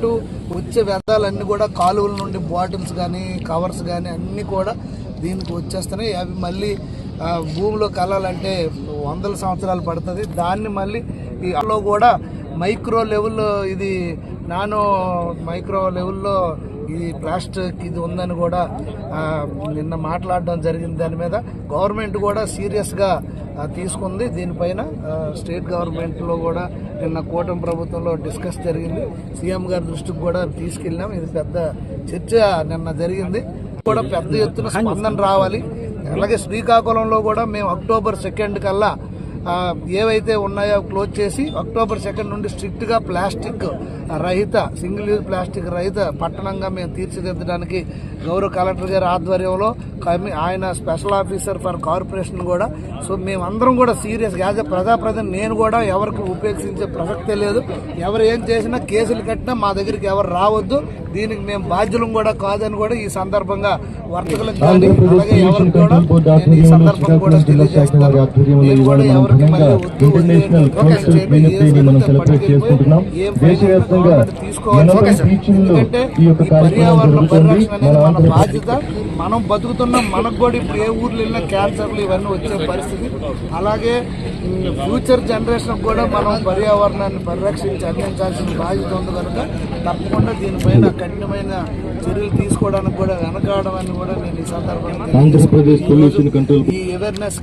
చుట్టూ వచ్చే వ్యర్థాలన్నీ కూడా కాలువల నుండి బాటిల్స్ కానీ కవర్స్ కానీ అన్నీ కూడా దీనికి వచ్చేస్తున్నాయి. అవి మళ్ళీ భూమిలో కలాలంటే వందల సంవత్సరాలు పడుతుంది. దాన్ని మళ్ళీ ఈ కూడా మైక్రో లెవెల్లో ఇది నానో మైక్రో లెవెల్లో ఇది ప్లాస్టిక్ ఇది ఉందని కూడా నిన్న మాట్లాడడం జరిగింది దాని మీద. గవర్నమెంట్ కూడా సీరియస్గా తీసుకుంది. దీనిపైన స్టేట్ గవర్నమెంట్లో కూడా నిన్న కూటమి ప్రభుత్వంలో డిస్కస్ జరిగింది. సీఎం గారి దృష్టికి కూడా తీసుకెళ్ళాం ఇది పెద్ద చర్చ నిన్న జరిగింది. కూడా పెద్ద ఎత్తున స్పందన రావాలి. అలాగే శ్రీకాకుళంలో కూడా మేము అక్టోబర్ సెకండ్ కల్లా ఏవైతే ఉన్నాయో క్లోజ్ చేసి అక్టోబర్ సెకండ్ నుండి స్ట్రిక్ట్గా ప్లాస్టిక్ రహిత సింగిల్ యూజ్ ప్లాస్టిక్ రహిత పట్టణంగా మేము తీర్చిదిద్దడానికి గౌరవ కలెక్టర్ గారి ఆధ్వర్యంలో కమి- ఆయన స్పెషల్ ఆఫీసర్ ఫర్ కార్పొరేషన్ కూడా. సో మేమందరం కూడా సీరియస్ యాజ్ ఎ ప్రజాప్రతినిధి నేను కూడా ఎవరికి ఉపేక్షించే ప్రసక్తే లేదు. ఎవరు ఏం చేసినా కేసులు కట్టినా మా దగ్గరికి ఎవరు రావద్దు. దీనికి మేము బాధ్యులం కూడా కాదని కూడా ఈ సందర్భంగా వర్తకులకు కానీ అలాగే ఎవరికి కూడా నేను ఈ సందర్భం ఎవరికి తీసుకోవాలి. ఎందుకంటే పర్యావరణ పరిరక్షణ అనేది మన బాధ్యత మనం బతుకుతున్నాం మనకు కూడా ఇప్పుడు ఏ ఊర్లో వెళ్ళినా క్యాన్సర్లు ఇవన్నీ వచ్చే పరిస్థితి. అలాగే ఫ్యూచర్ జనరేషన్ కూడా మనం పర్యావరణాన్ని పరిరక్షించి అందించాల్సిన బాధ్యత ఉంది కనుక తప్పకుండా దీనిపైన కఠినమైన చర్యలు తీసుకోవడానికి కూడా వెనకాడమని కూడా నేను ఈ సందర్భంగా ఈ అవేర్నెస్